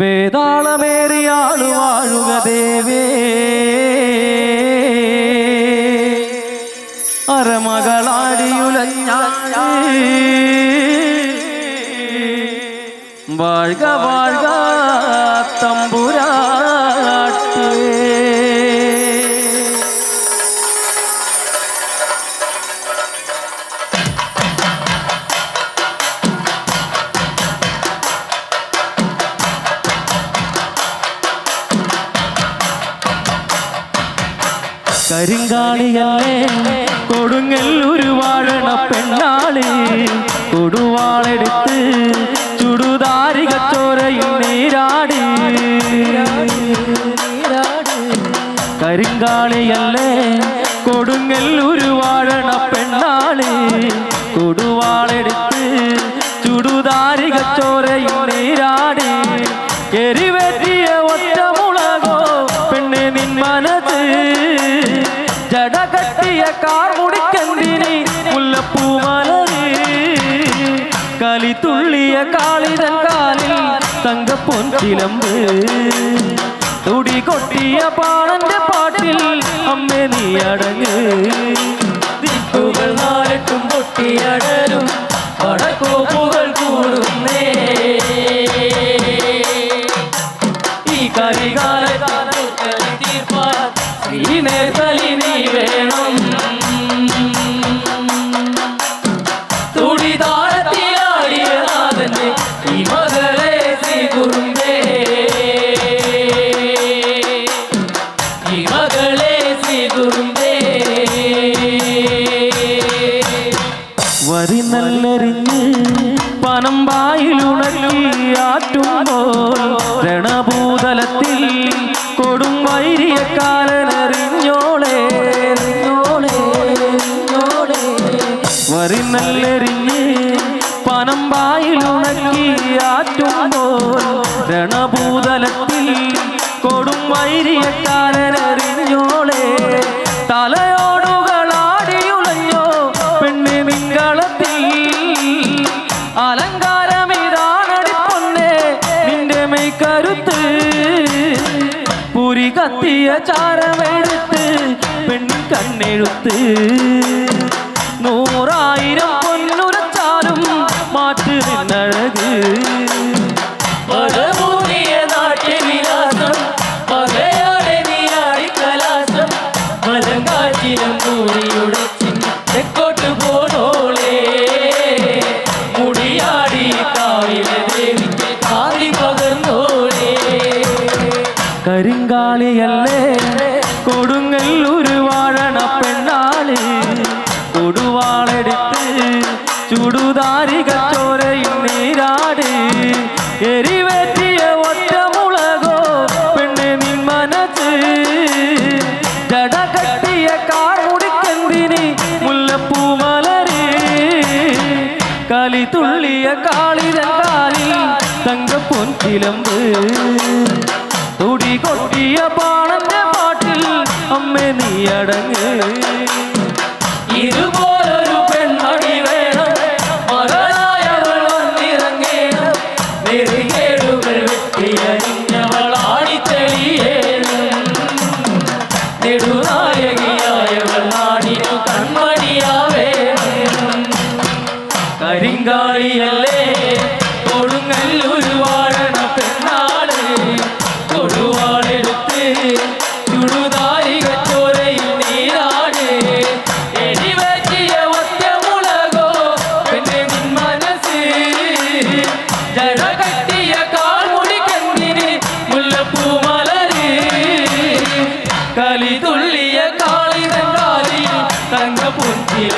വേതാളമേറിയാളു വാഴുക ദേവേ. അരമകളാടിയുലഞ്ഞ വാഴ്ക വാഴ്ക തമ്പുരാട്ടേ കരിങ്കാളിയല്ലേ കൊടുങ്ങൽ ഒരു വാഴണ പെണ്ണാളി കൊടുവാളെടുത്ത് ചുടുതാരിക ചോരയിൽ നീരാടി. കരിങ്കാളിയല്ലേ കൊടുങ്ങൽ ഒരു വാഴണ പെണ്ണാളി കൊടുവാളെടുത്ത് ചുടുതാരിക ചോരയിൽ നീരാടി. എരിവേറ്റിയ കലി തുള്ളിയ കാളിതൻ കാലിൽ തങ്കപ്പൊൻ ചിലമ്പ് തുടി കൊട്ടിയ പാണന്റെ പാട്ടിൽ അമ്മ നീ അടങ്ങ്. ദിക്കുകൾ നാലട്ടും പൊട്ടിയടരും പടക്കോപ്പുകൾ കൂടുന്നേ. ഈ കരികാലകാലം തീർപ്പാൻ ശ്രീനേതലി വായിലുണക്കിയാറ്റുമ്പോൾ രണഭൂതലത്തിൽ കൊടും വൈരിയ കാലനറിഞ്ഞോളെ എറിഞ്ഞോളെ, എറിഞ്ഞോളെ. വരി നല്ലെറിഞ്ഞ് പനം രണഭൂതലത്തിൽ കൊടും വൈരിയ പുരി കത്തിയ ചാരമെടുത്ത് പെണ്ണിൻ കണ്ണെഴുത്ത്. നൂറായിരം പൊന്നുരച്ചാലും മാറ്റി നിന്നഴക്. കലാസം കരിങ്കാളിയല്ലേ കൊടുങ്ങല്ലൂര് വാഴണ പെണ്ണാളി കൊടുവാളെടുത്ത് ചുടുതാരിക ചോരയിൽ നീരാടി എരിവേറ്റിയ ഒറ്റമുളകോ പെണ്ണെ നിൻ മനസ്സ് ജട കട്ടിയ കാർമുടിക്കെന്തിനി മുല്ലപ്പൂ മലരി കലി തുള്ളിയ കാളിതൻ കാലിൽ തങ്കപ്പൊൻ ചിലമ്പ് തുടി കൊട്ടിയ പാണന്റെ പാട്ടിൽ അമ്മേ നീ അടങ്ങ്. ഇതുപോലൊരു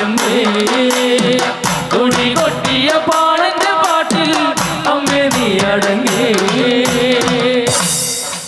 കാളിതൻ